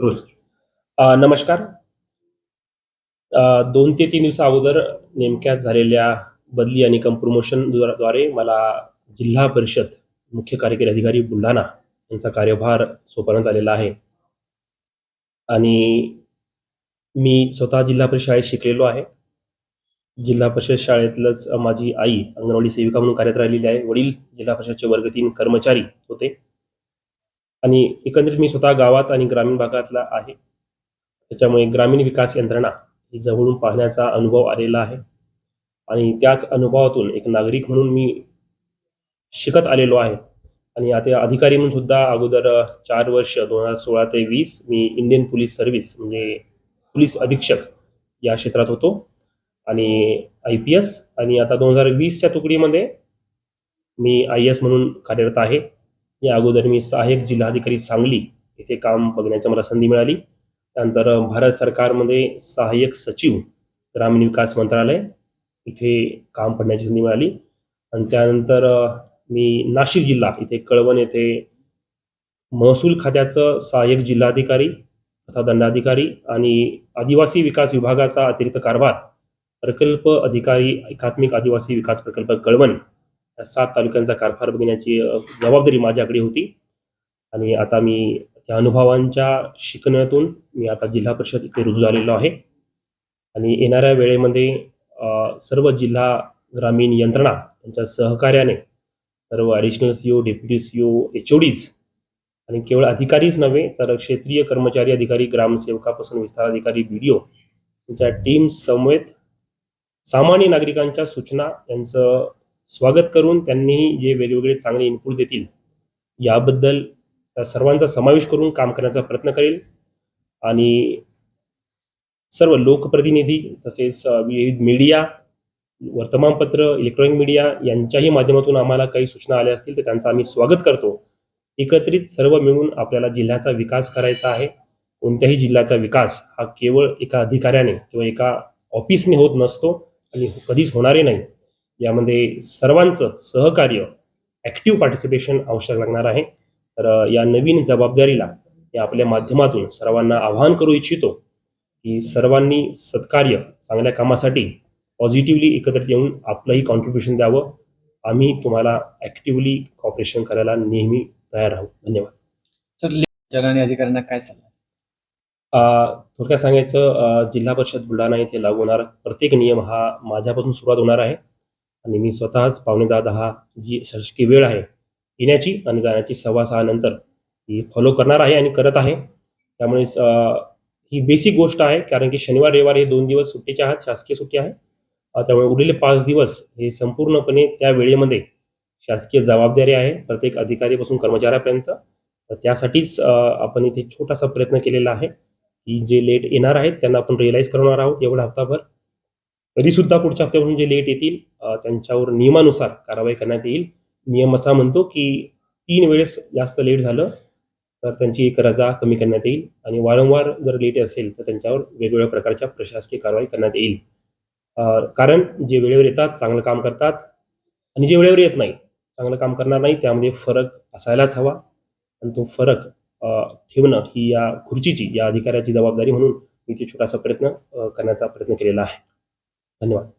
रोज. नमस्कार. दोन ते तीन दिवसा अगोदर नेमक्याच झालेल्या बदली आणि कम प्रमोशनद्वारे मला जिल्हा परिषद मुख्य कार्यकारी अधिकारी बुलढाणा यांचा कार्यभार सोपवण्यात आलेला आहे. आणि मी स्वतः जिल्हा परिषद शाळेत शिकलेलो आहे. जिल्हा परिषद शाळेतलंच माझी आई अंगणवाडी सेविका म्हणून कार्यरत राहिलेली आहे. वडील जिल्हा परिषदचे वर्ग तीन कर्मचारी होते. आणि एकंदरीत मी स्वतः गावात आणि ग्रामीण भागातला आहे. त्याच्यामुळे ग्रामीण विकास यंत्रणा ही जवळून पाहण्याचा अनुभव आलेला आहे. आणि त्याच अनुभवातून एक नागरिक म्हणून मी शिकत आलेलो आहे. आणि आता अधिकारी म्हणून सुद्धा अगोदर चार वर्ष दोन हजार सोळा ते वीस मी इंडियन पोलीस सर्व्हिस म्हणजे पोलीस अधीक्षक या क्षेत्रात होतो. आणि आय पी एस आणि आता दोन हजार वीसच्या तुकडीमध्ये मी आय एस म्हणून कार्यरत आहे. या अगोदर मी सहाय्यक जिल्हाधिकारी सांगली येथे काम बघण्याची मला संधी मिळाली. त्यानंतर भारत सरकारमध्ये सहाय्यक सचिव ग्रामीण विकास मंत्रालय इथे काम पडण्याची संधी मिळाली. आणि त्यानंतर मी नाशिक जिल्हा इथे कळवण येथे महसूल खात्याचं सहाय्यक जिल्हाधिकारी तथा दंडाधिकारी आणि आदिवासी विकास विभागाचा अतिरिक्त कारभार प्रकल्प अधिकारी एकात्मिक आदिवासी विकास प्रकल्प कळवण सात तालुक्यांचा कारभार बघण्याची जबाबदारी माझ्याकडे होती. आणि आता मी त्या अनुभवांच्या शिकण्यातून मी आता जिल्हा परिषद इथे रुजू झालेलो आहे. आणि येणाऱ्या वेळेमध्ये सर्व जिल्हा ग्रामीण यंत्रणा यांच्या सहकार्याने सर्व additional C O deputy C O H O Ds आणि केवळ अधिकारीच नव्हे तर क्षेत्रीय कर्मचारी अधिकारी ग्रामसेवकापासून विस्तार अधिकारी बी डी ओ यांच्या टीम समवेत सामान्य नागरिकांच्या सूचना यांचं स्वागत करून त्यांनी जे वेगवेगळे चांगले इनपुट देतील याबद्दल सर्वांचा समावेश करून काम करण्याचा प्रयत्न करेल. आणि सर्व लोकप्रतिनिधी तसेच विविध मीडिया वर्तमानपत्र इलेक्ट्रॉनिक मीडिया यांच्याही माध्यमातून आम्हाला काही सूचना आल्या असतील तर त्यांचं आम्ही स्वागत करतो. एकत्रित सर्व मिळून आपल्याला जिल्ह्याचा विकास करायचा आहे. कोणत्याही जिल्ह्याचा विकास हा केवळ एका अधिकाऱ्याने किंवा एका ऑफिसने होत नसतो आणि कधीच होणारे नाही. यामध्ये सर्वांचं सहकार्य ॲक्टिव्ह पार्टिसिपेशन आवश्यक लागणार आहे. तर या नवीन जबाबदारीला या आपल्या माध्यमातून सर्वांना आवाहन करू इच्छितो की सर्वांनी सत्कार्य चांगल्या कामासाठी पॉझिटिव्हली एकत्रित येऊन आपलंही कॉन्ट्रीब्युशन द्यावं. आम्ही तुम्हाला ॲक्टिव्हली कॉपरेशन करायला नेहमी तयार राहू. धन्यवाद. सर आणि अधिकाऱ्यांना काय अ, थोडक्यात सांगायचं जिल्हा परिषद बुलढाणा येथे लागू होणारा. प्रत्येक नियम हा माझ्यापासून सुरुवात होणार आहे. आणि मी स्वतःच पावणे दहा दहा जी शासकीय वेळ आहे येण्याची आणि जाण्याची सव्वा सहा नंतर ही फॉलो करणार आहे आणि करत आहे. त्यामुळे ही बेसिक गोष्ट आहे कारण की शनिवार रविवार हे दोन दिवस सुट्टीचे आहात शासकीय सुट्टी आहे. त्यामुळे उरलेले पाच दिवस हे संपूर्णपणे त्या वेळेमध्ये शासकीय जबाबदारी आहे प्रत्येक अधिकारीपासून कर्मचाऱ्यापर्यंत. तर त्यासाठीच आपण इथे छोटासा प्रयत्न केलेला आहे की जे लेट येणार आहेत त्यांना आपण रिअलाईज करणार आहोत एवढा हप्ताभर. तरी सुद्धा पुढच्या हप्त्यापासून जे लेट येतील त्यांच्यावर नियमानुसार कारवाई करण्यात येईल. नियम असा म्हणतो की तीन वेळेस जास्त लेट झालं तर त्यांची एक रजा कमी करण्यात येईल. आणि वारंवार जर लेट असेल तर त्यांच्यावर वेगवेगळ्या प्रकारच्या प्रशासकीय कारवाई करण्यात येईल. कारण जे वेळेवर येतात चांगलं काम करतात आणि जे वेळेवर येत नाही चांगलं काम करणार नाही त्यामध्ये फरक असायलाच हवा. आणि तो फरक ठेवणं ही या खुर्चीची या अधिकाऱ्याची जबाबदारी म्हणून मी ते छोटासा प्रयत्न करण्याचा प्रयत्न केलेला आहे. धन्यवाद